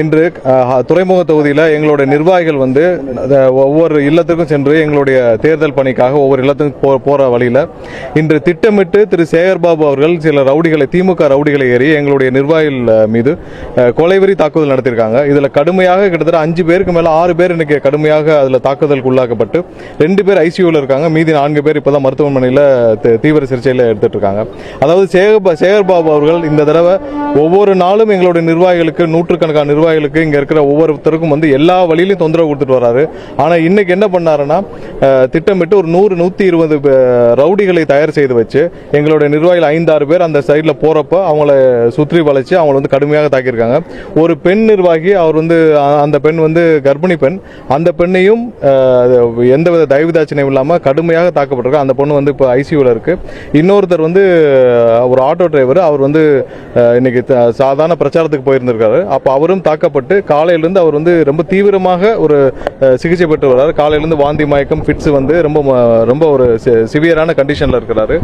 இன்று துறைமுக தொகுதியில் எங்களுடைய நிர்வாகிகள் வந்து ஒவ்வொரு இல்லத்துக்கும் சென்று எங்களுடைய தேர்தல் பணிக்காக ஒவ்வொரு இல்லத்துக்கும் போ போகிற வழியில் இன்று திட்டமிட்டு திரு சேகர்பாபு அவர்கள் சில ரவுடிகளை திமுக ரவுடிகளை ஏறி எங்களுடைய நிர்வாகிகள் மீது கொலைவெறி தாக்குதல் நடத்தியிருக்காங்க. இதில் கடுமையாக கிட்டத்தட்ட அஞ்சு பேருக்கு மேலே ஆறு பேர் இன்னைக்கு கடுமையாக அதில் தாக்குதலுக்கு உள்ளாக்கப்பட்டு ரெண்டு பேர் ஐசியூவில் இருக்காங்க. மீதி நான்கு பேர் இப்போ தான் மருத்துவமனையில் தீவிர சிகிச்சையில் எடுத்துட்டு இருக்காங்க அதாவது சேகர் சேகர்பாபு அவர்கள் இந்த தடவை ஒவ்வொரு நாளும் எங்களுடைய நிர்வாகிகளுக்கு நூற்றுக்கணக்கான நிர்வாகிகளுக்கு இங்க இருக்கிற ஒவ்வொருத்தருக்கும் வந்து எல்லா வழியிலும் தொந்தரவு கொடுத்துட்டு வராரு. ஆனால் இன்னைக்கு என்ன பண்ணாருன்னா திட்டமிட்டு ஒரு நூறு நூத்தி இருபது ரவுடிகளை தயார் செய்து வச்சு எங்களுடைய நிர்வாகிகள் ஐந்தாறு பேர் அந்த சைடில் போகிறப்ப அவங்கள சுற்றி வளைச்சு அவங்கள வந்து கடுமையாக தாக்கியிருக்காங்க. ஒரு பெண் நிர்வாகி அவர் வந்து அந்த பெண் வந்து கர்ப்பிணி பெண். அந்த பெண்ணையும் எந்தவித தயவுதாட்சியம் இல்லாம கடுமையாக தாக்கப்பட்டிருக்கு. அந்த பொண்ணு வந்து இப்போ ஐசியூவில் இருக்கு. இன்னொருத்தர் வந்து ஒரு ஆட்டோ டிரைவர் அவர் வந்து இன்னைக்கு சாதாரண பிரச்சாரத்துக்கு போயிருந்திருக்காரு. அப்போ அவரும் தாக்கப்பட்டு காலையிலேருந்து அவர் வந்து ரொம்ப தீவிரமாக ஒரு சிகிச்சை பெற்று வர்றாரு. காலையிலேருந்து வாந்தி மயக்கம் ஃபிட்ஸ் வந்து ரொம்ப ரொம்ப ஒரு சிவியரான கண்டிஷனில் இருக்கிறாரு.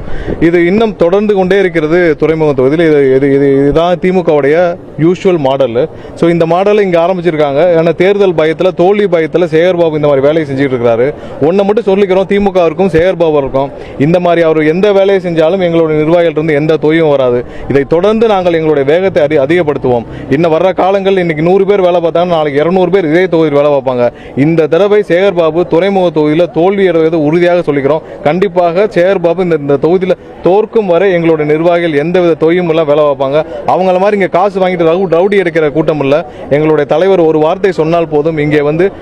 இது இன்னும் தொடர்ந்து கொண்டே இருக்கிறது துறைமுக தொகுதியில். இது இது இது இதுதான் திமுகவுடைய யூஷுவல் மாடல் ஸோ இந்த மாடலை இங்கே ஆரம்பிச்சிருக்காங்க. ஏன்னா தேர்தல் பயத்தில் தோல்வி பயத்தில் சேகர்பாபு இந்த மாதிரி வேலையை செஞ்சுட்டு இருக்கிறாரு. ஒன்றை மட்டும் சொல்லிக்கிறோம். திமுகவிற்கும் சேகர்பாபுக்கும் இந்த மாதிரி அவர் எந்த வேலையை செஞ்சாலும் எங்களுடைய நிர்வாகிகள் இருந்து எந்த தொய்வும் வராது. இதை தொடர்ந்து நாங்கள் எங்களுடைய வேகத்தை அதிகப்படுத்துவோம். இன்னும் வர்ற காலங்கள் இன்னைக்கு நூறு பேர் வேலை பார்த்தாங்கன்னா நாளைக்கு இரநூறு பேர் இதே தொகுதியில் வேலை பார்ப்பாங்க. இந்த தடவை சேகர்பாபு துறைமுக தொகுதியில் தோல்வி அடைவதை உறுதியாக சொல்லிக்கிறோம். கண்டிப்பாக சேகர்பாபு இந்த இந்த தொகுதியில் தோற்கும் வரை எங்களுடைய நிர்வாகிகள் எந்தவித தொய்வும் எல்லாம் வேலை பார்ப்பாங்க. அவங்கள மாதிரி இங்கே காசு வாங்கிட்டு ரவு- ரவுடி எடுக்கிற கூட்டம் இல்லை. எங்களுடைய தலைவர் ஒரு வார்த்தை சொன்னால் போதும் இங்கே வந்து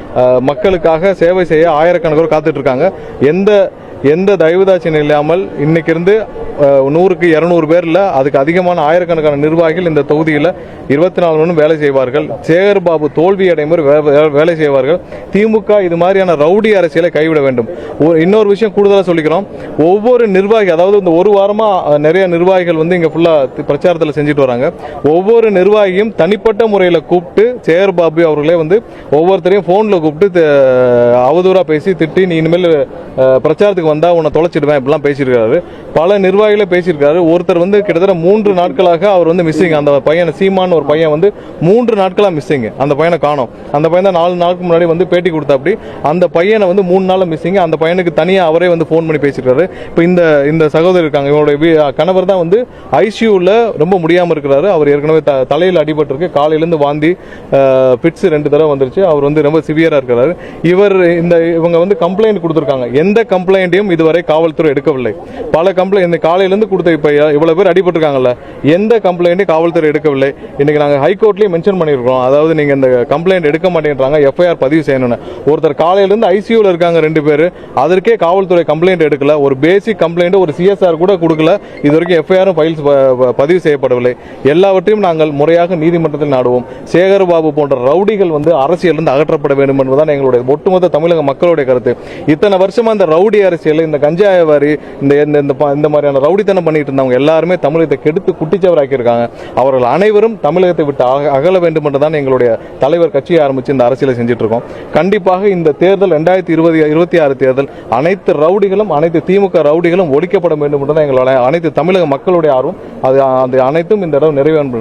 மக்களுக்காக சேவை செய்ய ஆயிரக்கணக்கானோர் காத்துட்டு இருக்காங்க. எந்த எந்த தயவுதாட்சியம் இல்லாமல் இன்னைக்கு இருந்து நூறுக்கு இரநூறு பேரில் அதுக்கு அதிகமான ஆயிரக்கணக்கான நிர்வாகிகள் இந்த தொகுதியில் இருபத்தி நாலு மணி வேலை செய்வார்கள். சேகர் பாபு தோல்வி அடையும் வேலை செய்வார்கள். திமுக இது மாதிரியான ரவுடி அரசியலை கைவிட வேண்டும். ஒரு- இன்னொரு விஷயம் கூடுதலாக சொல்லிக்கிறோம். ஒவ்வொரு நிர்வாகி அதாவது இந்த ஒரு வாரமாக நிறைய நிர்வாகிகள் வந்து இங்கே ஃபுல்லாக பிரச்சாரத்தில் செஞ்சுட்டு வராங்க. ஒவ்வொரு நிர்வாகியும் தனிப்பட்ட முறையில் கூப்பிட்டு சேகர் பாபு அவர்களே வந்து ஒவ்வொருத்தரையும் ஃபோனில் கூப்பிட்டு அவதூறாக பேசி திட்டி நீ இனிமேல் பிரச்சாரத்துக்கு பிரச்சாரத்துக்கு வந்தா உன்னை தொலைச்சிடுவேன் இப்படிலாம் பேசியிருக்காரு. பல நிர்வாகிகளே பேசியிருக்காரு. ஒருத்தர் வந்து கிட்டத்தட்ட மூன்று நாட்களாக அவர் வந்து மிஸ்ஸிங் அந்த பையன் சீமான் ஒரு பையன் வந்து மூன்று நாட்களாக மிஸ்ஸிங் அந்த பையனை காணோம். அந்த பையன் தான் நாலு நாளுக்கு முன்னாடி வந்து பேட்டி கொடுத்தாப்படி அந்த பையனை வந்து மூணு நாள் மிஸ்ஸிங் அந்த பையனுக்கு தனியாக அவரே வந்து ஃபோன் பண்ணி பேசியிருக்காரு. இப்போ இந்த இந்த சகோதரி இருக்காங்க. இவருடைய கணவர் தான் வந்து ஐசியூவில் ரொம்ப முடியாமல் இருக்கிறாரு. அவர் ஏற்கனவே த தலையில் அடிபட்டிருக்கு. காலையிலேருந்து வாந்தி பிட்ஸ் ரெண்டு தடவை வந்துருச்சு. அவர் வந்து ரொம்ப சிவியராக இருக்கிறாரு. இவர் இந்த இவங்க வந்து கம்ப்ளைண்ட் கொடுத்துருக்காங்க. எந்த நடவடிக்கையும் இதுவரை காவல்துறை எடுக்கவில்லை. பல கம்ப்ளைண்ட் இந்த காலையிலேருந்து கொடுத்த இப்போ இவ்வளோ பேர் அடிபட்டிருக்காங்கல்ல எந்த கம்ப்ளைண்ட்டையும் காவல்துறை எடுக்கவில்லை. இன்றைக்கி நாங்கள் ஹைகோர்ட்லேயும் மென்ஷன் பண்ணியிருக்கோம் அதாவது நீங்கள் இந்த கம்ப்ளைண்ட் எடுக்க மாட்டேன்றாங்க எஃப்ஐஆர் பதிவு செய்யணும்னு. ஒருத்தர் காலையிலேருந்து ஐசியூவில் இருக்காங்க ரெண்டு பேர். அதற்கே காவல்துறை கம்ப்ளைண்ட் எடுக்கல. ஒரு பேசிக் கம்ப்ளைண்ட் ஒரு சிஎஸ்ஆர் கூட கொடுக்கல. இது வரைக்கும் எஃப்ஐஆரும் ஃபைல்ஸ் பதிவு செய்யப்படவில்லை. எல்லாவற்றையும் நாங்கள் முறையாக நீதிமன்றத்தில் நாடுவோம். சேகர்பாபு போன்ற ரவுடிகள் வந்து அரசியலிருந்து அகற்றப்பட வேண்டும் என்பதுதான் எங்களுடைய ஒட்டுமொத்த தமிழக மக்களுடைய கருத்து. இத்தனை வருஷமா இந்த ரவுடி அரசியல் இந்த கஞ்சா வியாபாரி இந்த இந்த- இந்த மாதிரியான ரவுடித்தனம் பண்ணிட்டு இருந்தவங்க எல்லாருமே தமிழகத்தை கெடுத்து குட்டிச்சவராக்கி இருக்காங்க அவர்கள் அனைவரும் தமிழகத்தை விட்டு அக- அகல வேண்டும் என்றுதான் எங்களுடைய தலைவர் கட்சியை ஆரம்பிச்சு இந்த அரசியலை செஞ்சுட்டு இருக்கோம் கண்டிப்பாக இந்த தேர்தல் ரெண்டாயிரத்தி இருபது இருபத்தி ஆறு தேர்தல் அனைத்து ரவுடிகளும் அனைத்து திமுக ரவுடிகளும் ஒழிக்கப்பட வேண்டும் என்றுதான் எங்களுடைய அனைத்து தமிழக மக்களுடைய ஆர்வம். அது அது அனைத்தும் இந்த இடம் நிறைவேறும்